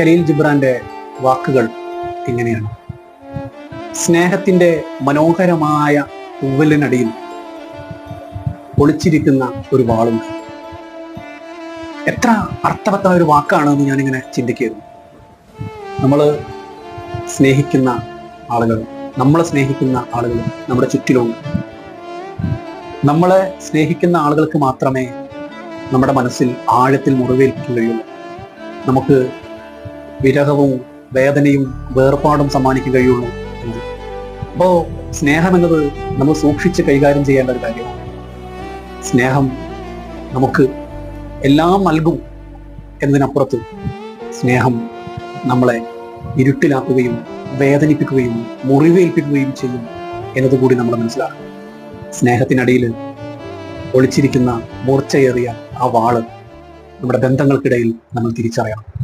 ഖലീൽ ജിബ്രാന്റെ വാക്കുകൾ ഇങ്ങനെയാണ്. സ്നേഹത്തിന്റെ മനോഹരമായ ഉവ്വലിനടിയിൽ ഒളിച്ചിരിക്കുന്ന ഒരു വാളുണ്ട്. എത്ര അർത്ഥവത്തായ ഒരു വാക്കാണ് എന്ന് ഞാനിങ്ങനെ ചിന്തിക്കുന്നു നമ്മൾ സ്നേഹിക്കുന്ന ആളുകൾ നമ്മളെ സ്നേഹിക്കുന്ന ആളുകൾ നമ്മുടെ ചുറ്റിലുണ്ട്. നമ്മളെ സ്നേഹിക്കുന്ന ആളുകൾക്ക് മാത്രമേ നമ്മുടെ മനസ്സിൽ ആഴത്തിൽ മുറിവേൽപ്പിക്കുകയുള്ളൂ നമുക്ക് വിരഹവും വേദനയും വേർപാടും സമ്മാനിക്കാൻ കഴിയുള്ളൂ എന്ന്. അപ്പോ സ്നേഹം എന്നത് നമ്മൾ സൂക്ഷിച്ച് കൈകാര്യം ചെയ്യേണ്ട ഒരു കാര്യമാണ്. സ്നേഹം നമുക്ക് എല്ലാം നൽകും എന്നതിനപ്പുറത്ത് സ്നേഹം നമ്മളെ ഇരുട്ടിലാക്കുകയും വേദനിപ്പിക്കുകയും മുറിവേൽപ്പിക്കുകയും ചെയ്യും എന്നതുകൂടി നമ്മൾ മനസ്സിലാക്കണം. സ്നേഹത്തിനടിയിൽ ഒളിച്ചിരിക്കുന്ന മൂർച്ചയേറിയ ആ വാൾ നമ്മുടെ ബന്ധങ്ങൾക്കിടയിൽ നമ്മൾ തിരിച്ചറിയണം.